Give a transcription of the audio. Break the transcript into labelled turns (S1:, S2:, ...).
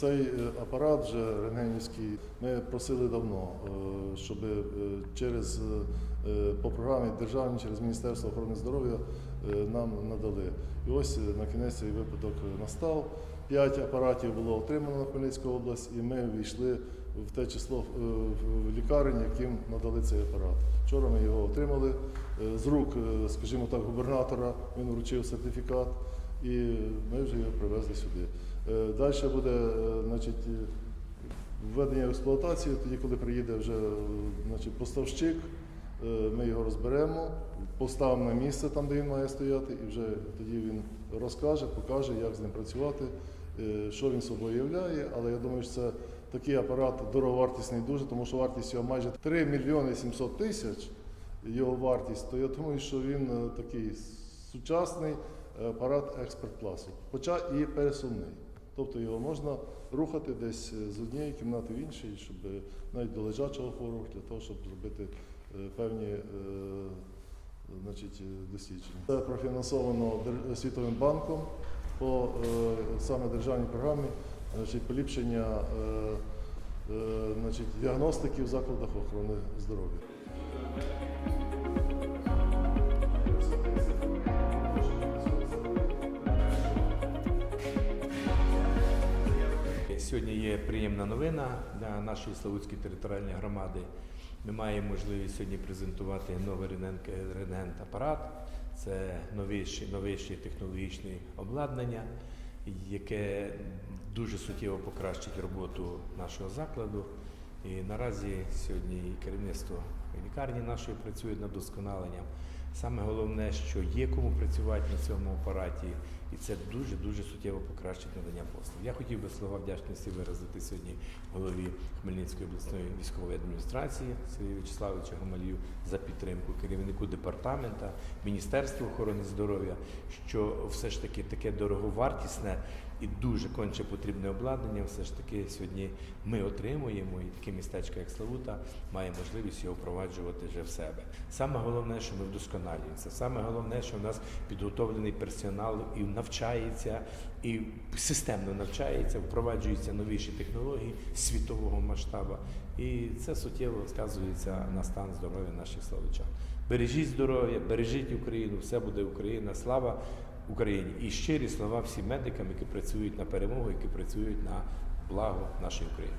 S1: Цей е, апарат вже рентгенівський ми просили давно, е, щоб е, через по програмі державній, через Міністерство охорони здоров'я нам надали. І ось на кінець цей випадок настав. П'ять апаратів було отримано на Хмельницьку область, і ми війшли в те число в лікарень, яким надали цей апарат. Вчора ми його отримали з рук, скажімо так, губернатора. Він вручив сертифікат, і ми вже його привезли сюди. Далі буде е, значить, е, введення в експлуатацію, тоді, коли приїде вже е, значить, поставщик, е, ми його розберемо, поставимо на місце там, де він має стояти, і вже тоді він розкаже, покаже, як з ним працювати, е, що він собою являє. Але я думаю, що це такий апарат дороговартісний дуже, тому що вартість його майже 3 мільйони 700 тисяч його вартість, то я думаю, що він е, такий сучасний апарат експерт класу, хоча і пересувний. Тобто його можна рухати десь е, з однієї кімнати в іншу, щоб е, навіть до лежачого хворого, для того, щоб зробити е, певні значить, дослідження. Це профінансовано Світовим банком по саме державній програмі значить, поліпшення значить, діагностики в закладах охорони здоров'я.
S2: Сьогодні є приємна новина для нашої Славутської територіальної громади. Ми маємо можливість сьогодні презентувати новий рентген-апарат. Це новіші, новіші технологічне обладнання, яке дуже суттєво покращить роботу нашого закладу. І наразі сьогодні керівництво лікарні нашої працює над досконаленням. Саме головне, що є кому працювати на цьому апараті, і це дуже дуже суттєво покращить надання послуг. Я хотів би слова вдячності виразити сьогодні голові Хмельницької обласної військової адміністрації Сергію Вячеславовичу Гамалію за підтримку керівнику департамента, Міністерству охорони здоров'я, що все ж таки таке дороговартісне і дуже конче потрібне обладнання. Все ж таки сьогодні ми отримуємо, і таке містечко, як Славута, має можливість його впроваджувати вже в себе. Саме головне, що ми вдосконалюємося. Саме головне, що в нас підготовлений персонал і навчається, і системно навчається, впроваджуються новіші технології світового масштабу. І це суттєво сказується на стан здоров'я наших славичан. Бережіть здоров'я, бережіть Україну, все буде Україна. Слава Україні! І щирі слова всім медикам, які працюють на перемогу, які працюють на благо нашої України.